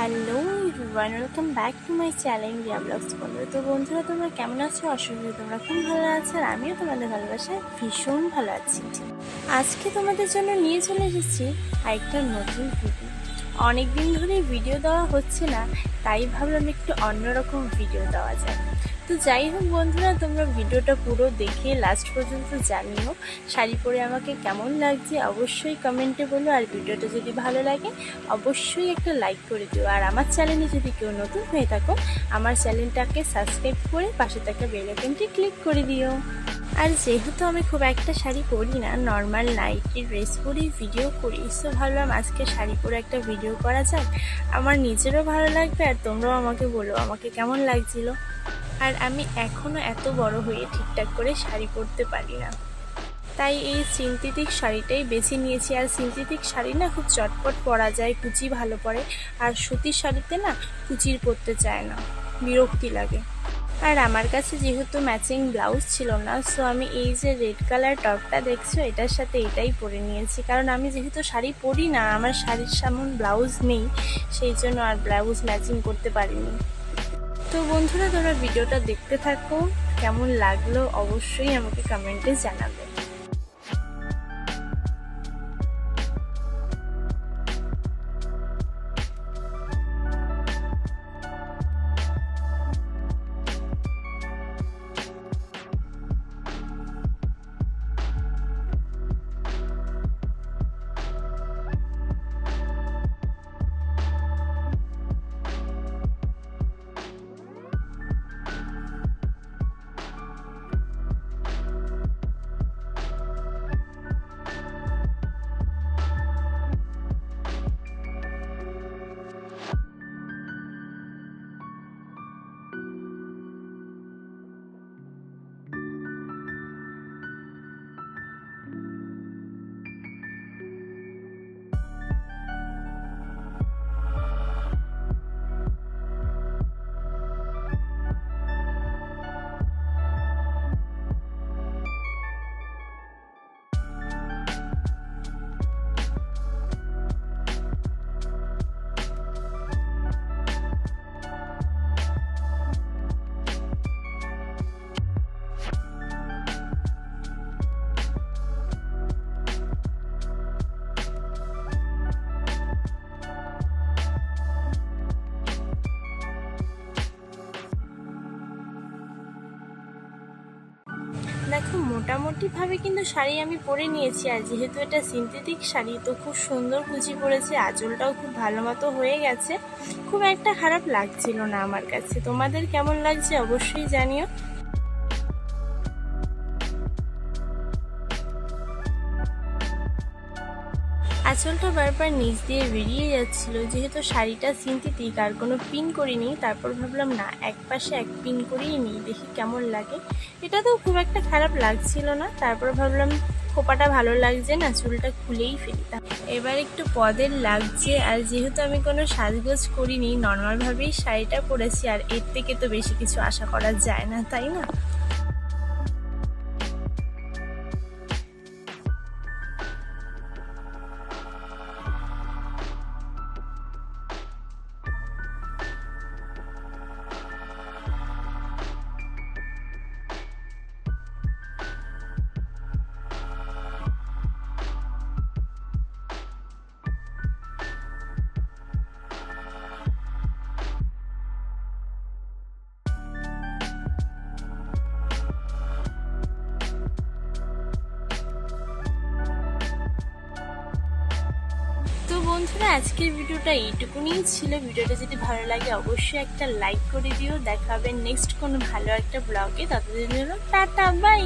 Hello everyone welcome back to my channel blogs বন্ধু। তো বন্ধুরা, তোমরা কেমন আছো? অসুবিধা তোমরা খুব ভালো আছো আর আমিও তোমাদের ভালোবাসায় ভীষণ ভালো আছি। আজকে তোমাদের জন্য নিয়ে চলে এসেছি আরেকটা নতুন ভিডিও অনেক দিন ধরে ভিডিও দেওয়া হচ্ছে না, তাই ভাবলাম একটু অন্যরকম ভিডিও দেওয়া যায় তো যাই হোক বন্ধুরা, তোমরা ভিডিওটা পুরো দেখে লাস্ট পর্যন্ত জানিও, শাড়ি পরে আমাকে কেমন লাগছে অবশ্যই কমেন্টে বলো, আর ভিডিওটা যদি ভালো লাগে, অবশ্যই একটা লাইক করে দিও। আর আমার চ্যানেলে যদি কেউ নতুন হয়ে থাকো, আমার চ্যানেলটাকে সাবস্ক্রাইব করে পাশে থাকা বেল আইকনটি ক্লিক করে দিও। আর যেহেতু আমি খুব একটা শাড়ি পরি না নর্মাল নাইটি ড্রেস পরি ভিডিও করি সো ভাবলাম আজকে শাড়ি পরে একটা ভিডিও করা যাক। আমার নিজেরও ভালো লাগবে আর তোমরাও আমাকে বলো, আমাকে কেমন লাগছিল? আর আমি এখনও এত বড় হয়ে ঠিকঠাক করে শাড়ি পরতে পারি না। তাই এই সিনথেটিক শাড়িটাই বেছে নিয়েছি। আর সিনথেটিক শাড়ি না খুব চটপট পরা যায়, কুচি ভালো পরে। আর সুতির শাড়িতে না কুচির পরতে চায় না, বিরক্তি লাগে। আর আমার কাছে যেহেতু ম্যাচিং ব্লাউজ ছিল না সো আমি এই যে রেড কালার টপটা দেখছ, এটার সাথে এটাই পরে নিয়েছি। কারণ আমি যেহেতু শাড়ি পরি না, আমার শাড়ির সামন ব্লাউজ নেই, সেই জন্য আর ব্লাউজ ম্যাচিং করতে পারিনি। তো বন্ধুরা, তোমরা ভিডিওটা দেখতে থাকো, কেমন লাগল অবশ্যই আমাকে কমেন্টে জানাবে। দেখো, মোটামুটিভাবে কিন্তু শাড়ি আমি পরে নিয়েছি। আর যেহেতু এটা সিনথেটিক শাড়ি, তো খুব সুন্দর কুচি পড়েছে আঁচলটাও খুব ভালো মতো হয়ে গেছে। খুব একটা খারাপ লাগছিল না আমার কাছে। তোমাদের কেমন লাগছে অবশ্যই জানিও। আঁচলটা বারবার নিচ দিয়ে বেরিয়ে যাচ্ছিল। যেহেতু শাড়িটা সিনথেটিক আর কোনো পিন করিনি, তারপর ভাবলাম, না, এক পাশে এক পিন করেই নিই, দেখি কেমন লাগে। এটা তো খুব একটা খারাপ লাগছিল না। তারপর ভাবলাম, খোপাটা ভালো লাগছে না, চুলটা খুলেই ফেলতাম। এবার একটু পদের লাগছে, আর যেহেতু আমি কোনো সাজগোজ করিনি, নর্মালভাবেই শাড়িটা পরেছি, আর এর থেকে তো বেশি কিছু আশা করা যায় না, তাই না? বন্ধুরা, আজকের ভিডিওটা এইটুকুনি ছিল। ভিডিওটা যদি ভালো লাগে, অবশ্যই একটা লাইক করে দিও। দেখাবে নেক্সট কোনো ভালো একটা ব্লগে ততদিন হলো টাটা বাই